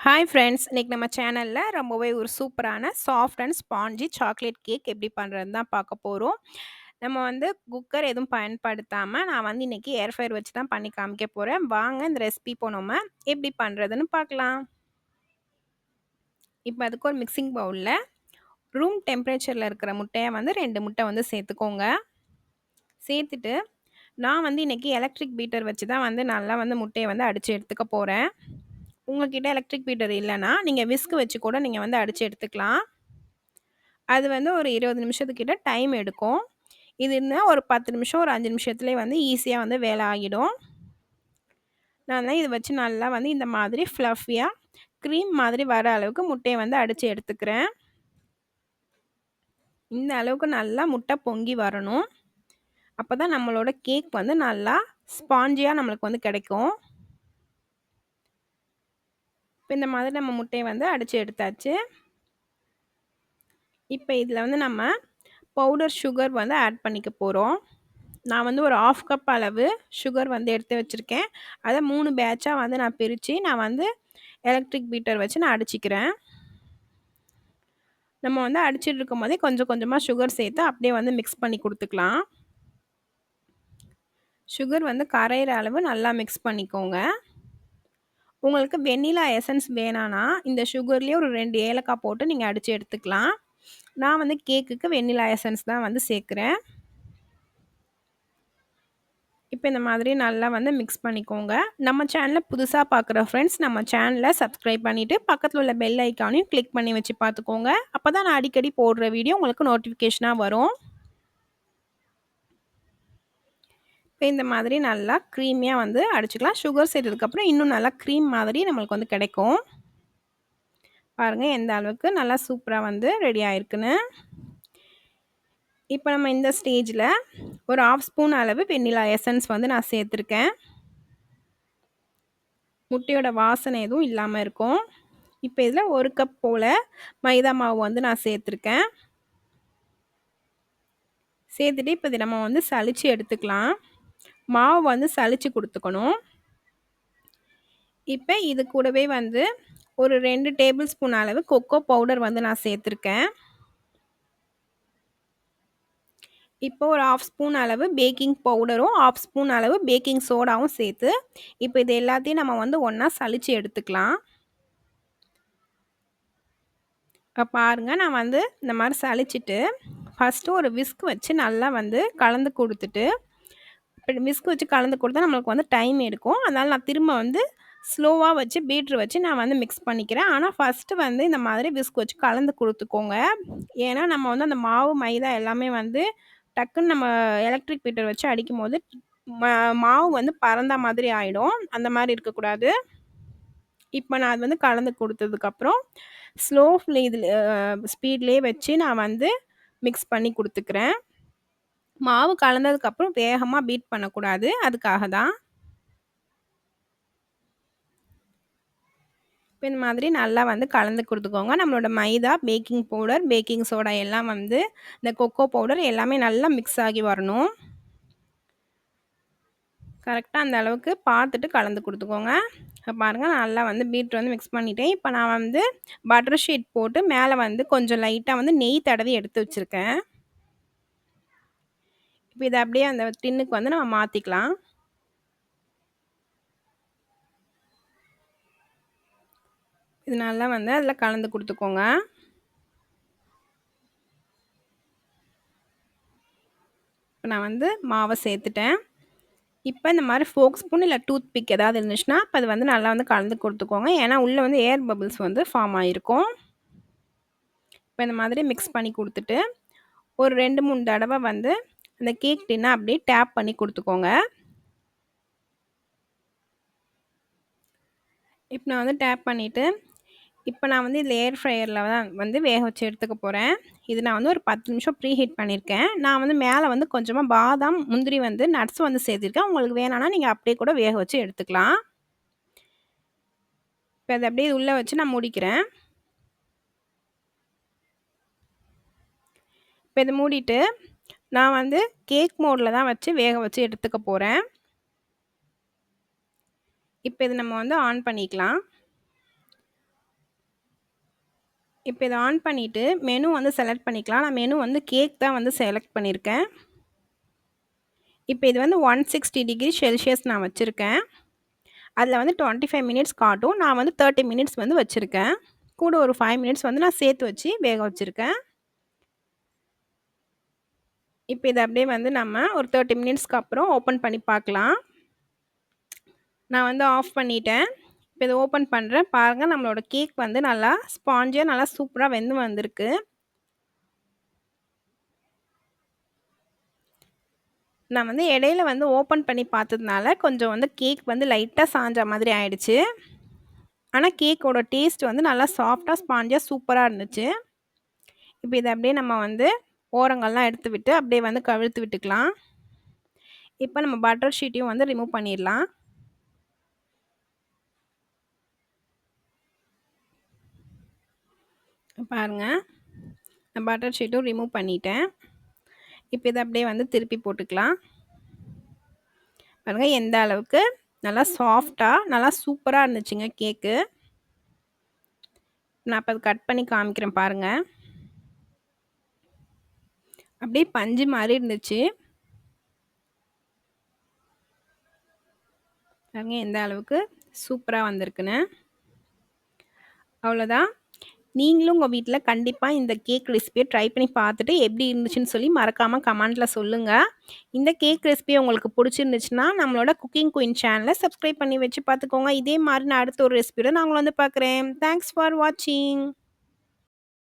Hi friends! இன்னைக்கு நம்ம சேனலில் ரொம்பவே ஒரு சூப்பரான soft and spongy chocolate cake எப்படி பண்ணுறது தான் பார்க்க போகிறோம் நம்ம வந்து குக்கர் எதுவும் பயன்படுத்தாமல் நான் வந்து இன்றைக்கி ஏர் ஃபயர் வச்சு தான் பண்ணி காமிக்க போகிறேன் வாங்க இந்த ரெசிபி போனோம் எப்படி பண்ணுறதுன்னு பார்க்கலாம். இப்போ அதுக்கு ஒரு மிக்ஸிங் பவுலில் ரூம் டெம்பரேச்சரில் இருக்கிற முட்டையை வந்து ரெண்டு முட்டை வந்து சேர்த்துக்கோங்க. சேர்த்துட்டு, நான் வந்து இன்றைக்கி எலக்ட்ரிக் பீட்டர் வச்சு தான் வந்து நல்லா வந்து முட்டையை வந்து அடித்து எடுத்துக்க போகிறேன் உங்ககிட்ட எலக்ட்ரிக் பீட்டர் இல்லைன்னா நீங்கள் விஸ்க் வச்சு கூட நீங்கள் வந்து அடித்து எடுத்துக்கலாம். அது வந்து ஒரு 20 நிமிஷத்துக்கிட்ட டைம் எடுக்கும். இதுன்னா ஒரு 10 நிமிஷம், ஒரு அஞ்சு நிமிஷத்துலேயே வந்து ஈஸியாக வந்து வேலை ஆகிடும். நான் இதை வச்சு நல்லா வந்து இந்த மாதிரி ஃப்ளஃபியாக க்ரீம் மாதிரி வர அளவுக்கு முட்டையை வந்து அடித்து எடுத்துக்கிறேன். இந்த அளவுக்கு நல்லா முட்டை பொங்கி வரணும். அப்போ தான் நம்மளோட கேக் வந்து நல்லா ஸ்பாஞ்சியாக நம்மளுக்கு வந்து கிடைக்கும். இப்போ இந்த மாதிரி நம்ம முட்டையை வந்து அடித்து எடுத்தாச்சு. இப்போ இதில் வந்து நம்ம பவுடர் சுகர் வந்து ஆட் பண்ணிக்க போகிறோம் நான் வந்து ஒரு 1/2 கப் அளவு சுகர் வந்து எடுத்து வச்சுருக்கேன் அதை மூணு பேட்சாக வந்து நான் பிரித்து நான் வந்து எலக்ட்ரிக் பீட்டர் வச்சு நான் அடிச்சிக்கிறேன் நம்ம வந்து அடிச்சுட்டு இருக்கும்போதே கொஞ்சம் கொஞ்சமாக சுகர் சேர்த்து அப்படியே வந்து மிக்ஸ் பண்ணி கொடுத்துக்கலாம் சுகர் வந்து கரையிற அளவு நல்லா மிக்ஸ் பண்ணிக்கோங்க. உங்களுக்கு வெண்ணிலா எசன்ஸ் வேணான்னா, இந்த சுகர்லேயே ஒரு ரெண்டு ஏலக்காய் போட்டு நீங்கள் அடித்து எடுத்துக்கலாம். நான் வந்து கேக்குக்கு வெண்ணிலா எசன்ஸ் தான் வந்து சேர்க்குறேன் இப்போ இந்த மாதிரி நல்லா வந்து மிக்ஸ் பண்ணிக்கோங்க. நம்ம சேனலில் புதுசாக பார்க்குற ஃப்ரெண்ட்ஸ் நம்ம சேனலை சப்ஸ்கிரைப் பண்ணிவிட்டு பக்கத்தில் உள்ள பெல் ஐக்கானையும் கிளிக் பண்ணி வச்சு பார்த்துக்கோங்க. அப்போ தான் நான் அடிக்கடி போடுற வீடியோ உங்களுக்கு நோட்டிஃபிகேஷனாக வரும். இப்போ இந்த மாதிரி நல்லா க்ரீமியாக வந்து அடிச்சுக்கலாம். சுகர் சேர்த்ததுக்கப்புறம் இன்னும் நல்லா க்ரீம் மாதிரி நம்மளுக்கு வந்து கிடைக்கும். பாருங்கள் எந்த அளவுக்கு நல்லா சூப்பராக வந்து ரெடி ஆயிருக்குன்னு. இப்போ நம்ம இந்த ஸ்டேஜில் ஒரு 1/2 ஸ்பூன் அளவு வெண்ணிலா எசன்ஸ் வந்து நான் சேர்த்துருக்கேன். முட்டையோட வாசனை எதுவும் இல்லாமல் இருக்கும். இப்போ இதில் ஒரு கப் போல் மைதா மாவு வந்து நான் சேர்த்துருக்கேன். சேர்த்துட்டு இப்போ நம்ம வந்து சளிச்சு எடுத்துக்கலாம். மாவு வந்து சளிச்சு கொடுத்துக்கணும் இப்போ இது கூடவே வந்து ஒரு ரெண்டு டேபிள் ஸ்பூன் அளவு கொக்கோ பவுடர் வந்து நான் சேர்த்துருக்கேன். இப்போ ஒரு 1/2 ஸ்பூன் அளவு பேக்கிங் பவுடரும், 1/2 ஸ்பூன் அளவு பேக்கிங் சோடாவும் சேர்த்து, இப்போ இது எல்லாத்தையும் நம்ம வந்து ஒன்றா சளிச்சு எடுத்துக்கலாம். பாருங்கள் நான் வந்து இந்த மாதிரி சளிச்சிட்டு ஃபர்ஸ்ட்டு ஒரு விஸ்க் வச்சு நல்லா வந்து கலந்து கொடுத்துட்டு விஸ்க் வச்சு கலந்து கொடுத்தா நம்மளுக்கு வந்து டைம் எடுக்கும். அதனால நான் திரும்ப வந்து ஸ்லோவாக வச்சு பீட்ரு வச்சு நான் வந்து மிக்ஸ் பண்ணிக்கிறேன். ஆனால் ஃபஸ்ட்டு வந்து இந்த மாதிரி விஸ்க் வச்சு கலந்து கொடுத்துக்கோங்க ஏன்னா நம்ம வந்து அந்த மாவு, மைதா எல்லாமே வந்து டக்குன்னு நம்ம எலக்ட்ரிக் பீட்டர் வச்சு அடிக்கும்போது, போது மாவு வந்து பறந்தா மாதிரி ஆகிடும் அந்த மாதிரி இருக்கக்கூடாது. இப்போ நான் அது வந்து கலந்து கொடுத்ததுக்கப்புறம் ஸ்லோ ஃப்ளே இதில் ஸ்பீட்லேயே வச்சு நான் வந்து மிக்ஸ் பண்ணி கொடுத்துக்கிறேன் மாவு கலந்ததுக்கப்புறம் வேகமாக பீட் பண்ணக்கூடாது. அதுக்காக தான். இப்போ இந்த மாதிரி நல்லா வந்து கலந்து கொடுத்துக்கோங்க நம்மளோட மைதா, பேக்கிங் பவுடர், பேக்கிங் சோடா எல்லாம் வந்து இந்த கொக்கோ பவுடர் எல்லாமே நல்லா மிக்ஸ் ஆகி வரணும். கரெக்டாக அந்த அளவுக்கு பார்த்துட்டு கலந்து கொடுத்துக்கோங்க பாருங்கள் நல்லா வந்து பீட் வந்து மிக்ஸ் பண்ணிட்டேன். இப்போ நான் வந்து பட்டர் ஷீட் போட்டு மேலே வந்து கொஞ்சம் லைட்டாக வந்து நெய் தடவி எடுத்து வச்சுருக்கேன் இப்போ இதை அப்படியே அந்த டின்னுக்கு வந்து நம்ம மாற்றிக்கலாம் இது நல்லா வந்து அதில் கலந்து கொடுத்துக்கோங்க. இப்போ நான் வந்து மாவை சேர்த்துட்டேன். இப்போ இந்த மாதிரி ஃபோக் ஸ்பூன் இல்லை டூத் பிக் ஏதாவது இருந்துச்சுன்னா, அப்ப அது வந்து நல்லா வந்து கலந்து கொடுத்துக்கோங்க. ஏன்னா உள்ளே வந்து ஏர் பபிள்ஸ் வந்து ஃபார்ம் ஆகிருக்கும் இப்போ இந்த மாதிரி மிக்ஸ் பண்ணி கொடுத்துட்டு ஒரு ரெண்டு மூணு தடவை வந்து அந்த கேக் டின்னை அப்படியே டேப் பண்ணி கொடுத்துக்கோங்க இப்போ நான் வந்து டேப் பண்ணிவிட்டு இப்போ நான் வந்து இதில் ஏர் ஃப்ரையரில் தான் வந்து வேக வச்சு எடுத்துக்க போகிறேன் இது நான் வந்து ஒரு 10 நிமிஷம் ப்ரீ ஹீட் பண்ணியிருக்கேன். நான் வந்து மேலே வந்து கொஞ்சமாக பாதாம், முந்திரி வந்து நட்ஸ் வந்து சேர்த்துருக்கேன். உங்களுக்கு வேணான்னா நீங்கள் அப்படியே கூட வேக வச்சு எடுத்துக்கலாம். இப்போ அதை அப்படியே உள்ளே வச்சு நான் முடிக்கிறேன் இப்போ இதை மூடிட்டு, நான் வந்து கேக் மோடில் தான் வச்சு வேக வச்சு எடுத்துக்க போகிறேன் இப்போ இது நம்ம வந்து ஆன் பண்ணிக்கலாம். இப்போ இதை ஆன் பண்ணிவிட்டு மெனு வந்து செலக்ட் பண்ணிக்கலாம். நான் மெனு வந்து கேக் தான் வந்து செலக்ட் பண்ணியிருக்கேன். இப்போ இது வந்து 160 டிகிரி செல்சியஸ் நான் வச்சுருக்கேன் அதில் வந்து 25 மினிட்ஸ் காட்டும். நான் வந்து 30 மினிட்ஸ் வந்து வச்சுருக்கேன் கூட ஒரு ஃபைவ் மினிட்ஸ் வந்து நான் சேர்த்து வச்சு வேக வச்சுருக்கேன் இப்போ இதை அப்படியே வந்து நம்ம ஒரு 30 மினிட்ஸ்க்கு அப்புறம் ஓப்பன் பண்ணி பார்க்கலாம். நான் வந்து ஆஃப் பண்ணிட்டேன். இப்போ இதை ஓப்பன் பண்ணுறேன் பாருங்கள் நம்மளோட கேக் வந்து நல்லா ஸ்பாஞ்சாக நல்லா சூப்பராக வெந்து வந்திருக்கு. நான் வந்து இடையில வந்து ஓப்பன் பண்ணி பார்த்ததுனால, கொஞ்சம் வந்து கேக் வந்து லைட்டாக சாஞ்ச மாதிரி ஆயிடுச்சு. ஆனால் கேக்கோட டேஸ்ட் வந்து நல்லா சாஃப்டாக ஸ்பாஞ்சாக சூப்பராக இருந்துச்சு. இப்போ இதை அப்படியே நம்ம வந்து ஓரங்கள்லாம் எடுத்து விட்டு, அப்படியே வந்து கவிழ்த்து விட்டுக்கலாம். இப்போ நம்ம பட்டர் ஷீட்டையும் வந்து ரிமூவ் பண்ணிடலாம். பாருங்கள் நான் பட்டர் ஷீட்டும் ரிமூவ் பண்ணிட்டேன். இப்போ இதை அப்படியே வந்து திருப்பி போட்டுக்கலாம். பாருங்கள் எந்த அளவுக்கு நல்லா சாஃப்டாக நல்லா சூப்பராக இருந்துச்சுங்க கேக்கு. நான் இப்போ அத கட் பண்ணி காமிக்கிறேன் பாருங்கள் அப்படியே பஞ்சு மாரி இருந்துச்சு. பாருங்க எந்த அளவுக்கு சூப்பரா வந்திருக்குன்னு. அவ்வளோதான். நீங்களும் உங்க வீட்ல கண்டிப்பா இந்த கேக் ரெசிபிய ட்ரை பண்ணி பார்த்துட்டு எப்படி இருந்துச்சுன்னு சொல்லி மறக்காம கமெண்ட்ல சொல்லுங்க. இந்த கேக் ரெசிபி உங்களுக்கு புடிச்சிருந்துச்சுன்னா, நம்மளோட குக்கிங் குயின் சேனல சப்ஸ்கிரைப் பண்ணி வச்சு பார்த்துக்கோங்க. இதே மாரி நான் அடுத்த ஒரு ரெசிபியோட நான் உங்கள வந்து பார்க்குறேன். தேங்க்ஸ் ஃபார் வாட்சிங்.